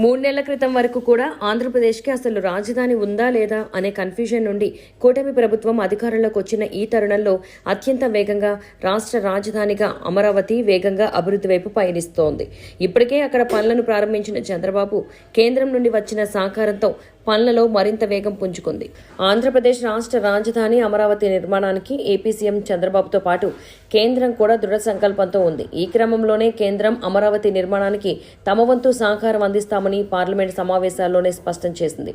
మూడు నెలల క్రితం వరకు కూడా ఆంధ్రప్రదేశ్కి అసలు రాజధాని ఉందా లేదా అనే కన్ఫ్యూజన్ నుండి కూటమి ప్రభుత్వం అధికారంలోకి వచ్చిన ఈ తరుణంలో అత్యంత వేగంగా రాష్ట్ర రాజధానిగా అమరావతి వేగంగా అభివృద్ధి వైపు పయనిస్తోంది. ఇప్పటికే అక్కడ పనులను ప్రారంభించిన చంద్రబాబు కేంద్రం నుండి వచ్చిన సహకారంతో పనులలో మరింత వేగం పుంజుకుంది. ఆంధ్రప్రదేశ్ రాష్ట్ర రాజధాని అమరావతి నిర్మాణానికి ఏపీ సీఎం చంద్రబాబుతో పాటు కేంద్రం కూడా దృఢ సంకల్పంతో ఉంది. ఈ క్రమంలోనే కేంద్రం అమరావతి నిర్మాణానికి తమ వంతు సహకారం అందిస్తామని పార్లమెంట్ సమావేశాల్లోనే స్పష్టం చేసింది.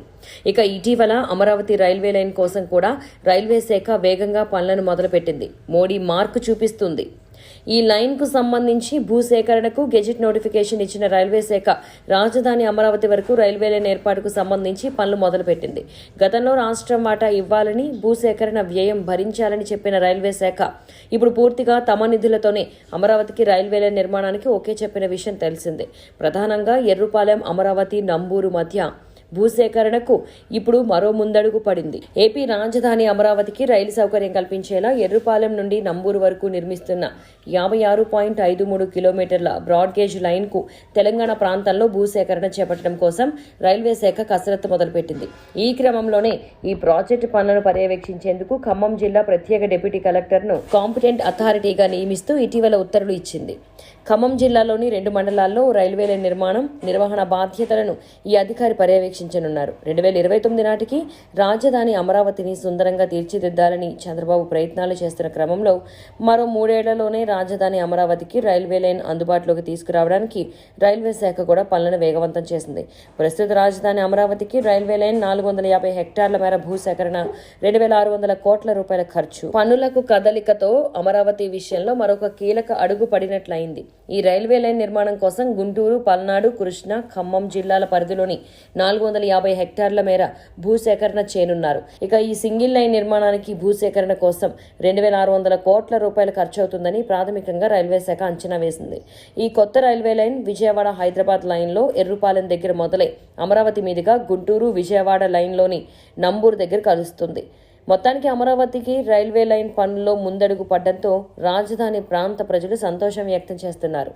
ఇక ఇటీవల అమరావతి రైల్వే లైన్ కోసం కూడా రైల్వే శాఖ వేగంగా పనులను మొదలుపెట్టింది. మోడీ మార్కు చూపిస్తుంది. ఈ లైన్కు సంబంధించి భూసేకరణకు గెజిట్ నోటిఫికేషన్ ఇచ్చిన రైల్వే శాఖ రాజధాని అమరావతి వరకు రైల్వే లైన్ ఏర్పాటుకు సంబంధించి పనులు మొదలుపెట్టింది. గతంలో రాష్ట్రం వాటా ఇవ్వాలని భూసేకరణ వ్యయం భరించాలని చెప్పిన రైల్వే శాఖ ఇప్పుడు పూర్తిగా తమ నిధులతోనే అమరావతికి రైల్వే లైన్ నిర్మాణానికి ఓకే చెప్పిన విషయం తెలిసిందే. ప్రధానంగా ఎర్రుపాలెం అమరావతి నంబూరు మధ్య భూసేకరణకు ఇప్పుడు మరో ముందడుగు పడింది. ఏపీ రాజధాని అమరావతికి రైలు సౌకర్యం కల్పించేలా ఎర్రుపాలెం నుండి నంబూరు వరకు నిర్మిస్తున్న యాభై ఆరు పాయింట్ ఐదు మూడు కిలోమీటర్ల బ్రాడ్గేజ్ లైన్కు తెలంగాణ ప్రాంతంలో భూసేకరణ చేపట్టడం కోసం రైల్వే శాఖ కసరత్తు మొదలుపెట్టింది. ఈ క్రమంలోనే ఈ ప్రాజెక్టు పనులను పర్యవేక్షించేందుకు ఖమ్మం జిల్లా ప్రత్యేక డిప్యూటీ కలెక్టర్ను కాంపిటెంట్ అథారిటీగా నియమిస్తూ ఇటీవల ఉత్తర్వులు ఇచ్చింది. ఖమ్మం జిల్లాలోని రెండు మండలాల్లో రైల్వే నిర్మాణం నిర్వహణ బాధ్యతలను ఈ అధికారి పర్యవేక్షించనున్నారు రెండు వేల ఇరవై తొమ్మిది నాటికి రాజధాని అమరావతిని సుందరంగా తీర్చిదిద్దాలని చంద్రబాబు ప్రయత్నాలు చేస్తున్న క్రమంలో మరో మూడేళ్ళలోనే రాజధాని అమరావతికి రైల్వే లైన్ అందుబాటులోకి తీసుకురావడానికి రైల్వే శాఖ కూడా పనులను వేగవంతం చేసింది. ప్రస్తుత రాజధాని అమరావతికి రైల్వే లైన్ నాలుగు వందల యాభై హెక్టార్ల మేర భూసేకరణ రెండు వేల ఆరు వందల కోట్ల రూపాయల ఖర్చు. పనులకు కదలికతో అమరావతి విషయంలో మరొక కీలక అడుగు పడినట్లయింది. ఈ రైల్వే లైన్ నిర్మాణం కోసం గుంటూరు పల్నాడు కృష్ణా ఖమ్మం జిల్లాల పరిధిలోని నాలుగు వందల యాభై హెక్టార్ల మేర భూసేకరణ చేయనున్నారు. ఇక ఈ సింగిల్ లైన్ నిర్మాణానికి భూసేకరణ కోసం రెండు వేల ఆరు వందల కోట్ల రూపాయలు ఖర్చు అవుతుందని ప్రాథమికంగా రైల్వే శాఖ అంచనా వేసింది. ఈ కొత్త రైల్వే లైన్ విజయవాడ హైదరాబాద్ లైన్లో ఎర్రుపాలెం దగ్గర మొదలై అమరావతి మీదుగా గుంటూరు విజయవాడ లైన్లోని నంబూరు దగ్గర కలుస్తుంది. మొత్తానికి అమరావతికి రైల్వే లైన్ పనుల్లో ముందడుగు పడ్డంతో రాజధాని ప్రాంత ప్రజలు సంతోషం వ్యక్తం చేస్తున్నారు.